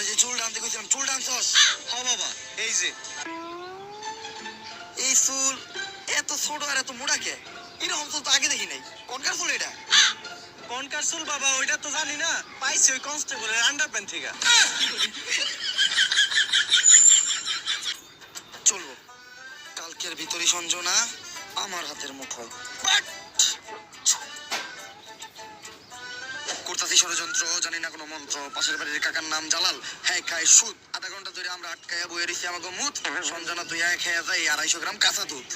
তোরা যে চুল টানতে কইছিলাম চুল টানছস হ বাবা এই যে। এই চুল এত ছোট আর এত মোটা কে? এরকম চুল তো আগে দেখি নাই। কোনকার চুল এটা? কোন কারসুল বাবা ওইটা তো জানি না। পাইছি ওই কনস্টেবলের আন্ডার প্যান্ট থেকে। চলবো কালকের ভিতরে সঞ্জনা আমার হাতের মুঠোয়। করতাছি ষড়যন্ত্র জানি না কোনো মন্ত্র। পাশের বাড়ির কাকার নাম জালাল। হ্যাঁ খায় সুদ। আধা ঘণ্টা ধরে আমরা আটকায়া বয়ে রয়েছি আমাকে মুত। সঞ্জনা তুই এক খেয়ে যাই আড়াইশো গ্রাম কাঁচা দুধ।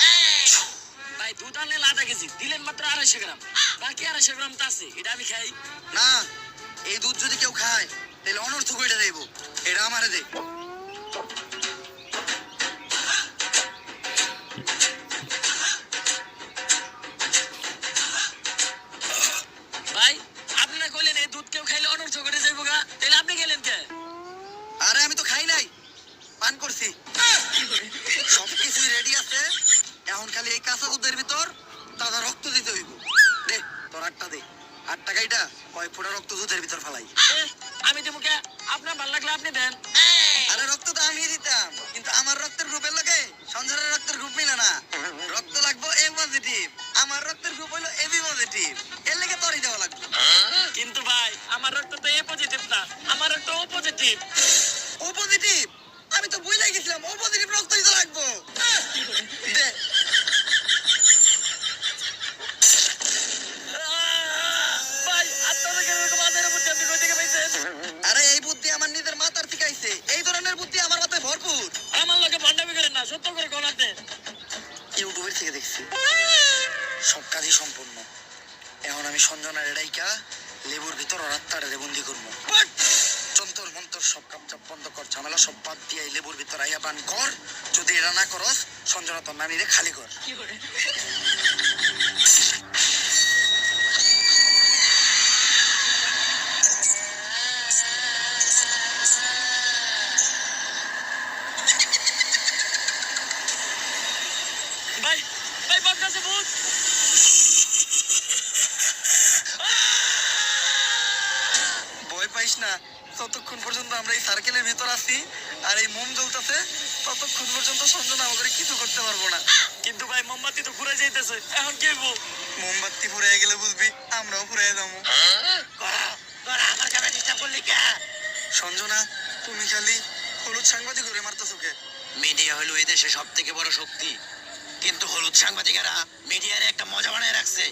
ভাই দুধ আনলে আধা কেজি দিলেন মাত্র আড়াইশো গ্রাম। বাকি আড়াইশো গ্রাম তো আছে এটা আমি খাই। না এই দুধ যদি কেউ খায় তাহলে অনর্থ কইটা দেবো এটা আমারে দে। কেউ খাইলে যাইবো গা। তাহলে আপনি গেলেন কে? আরে আমি তো খাই নাই। পান করছি। সব কিছুই রেডি আছে। এখন খালি এই কাঁচা দুধের ভিতর দাদা রক্ত দিতে হইব। দে তোর আটটা দে। আট টাকাইটা কয় ফোঁটা রক্ত দুধের ভিতর ফালাই। আমি দেবো কে? আপনার ভালো লাগলে আপনি দেন। আরে রক্ত তো আমি দিতাম। কিন্তু আমার রক্তের গ্রুপের লোকে সঞ্জয়ের রক্তের গ্রুপ মিলে না। রক্ত লাগবো এ পজিটিভ আমার রক্তের গ্রুপ হইল এবি পজিটিভ এর লেগে তোরই দেওয়া লাগবে কিন্তু ভাই আমার রক্ত তো এ পজিটিভ না আমার রক্ত ও পজিটিভ ও পজিটিভ আমি তো বুঝলাই গেছিলাম ও পজিটিভ রক্তই তো লাগবো আরে এই বুদ্ধি আমার নিজের মাথার থেকে আইছে। এই ধরনের বুদ্ধি আমার মাথায় ভরপুর। আমার লোকে না সত্য করে কোন ইউটিউবের থেকে দেখছি। সব কাজই সম্পূর্ণ। এখন আমি সঞ্জনার এড়াইকা লেবুর ভিতর রাত্তারে বন্দি করব। যন্তর মন্তর সব কাপচাপ বন্ধ কর ঝামেলা সব বাদ দিয়ে লেবুর ভিতর আইয়া পান কর। যদি এরা না করস সঞ্জনা তোর নানিরে খালি কর ভাই ভাই বাপকাছে ভূত ভয় না। ততক্ষণ পর্যন্ত আমরা এই সার্কেলের ভিতর আছি আর এই মোম জ্বলতেছে ততক্ষণ পর্যন্ত সঞ্জনা আমাদের কিছু করতে পারব না। কিন্তু ভাই মোমবাতি তো ঘুরে যাইতেছে এখন কি হইব? মোমবাতি ফুরাই গেলে বুঝবি আমরাও ফুরাই যাব। আমার কাছে ডিস্টার্ব করলি কে সঞ্জনা তুমি খালি হলুদ সাংবাদিক করে মারতেছো কে? মিডিয়া হলো এই দেশে সব থেকে বড় শক্তি। কিন্তু হলুদ সাংবাদিকেরা মিডিয়ার একটা মজা বানায় রাখছে।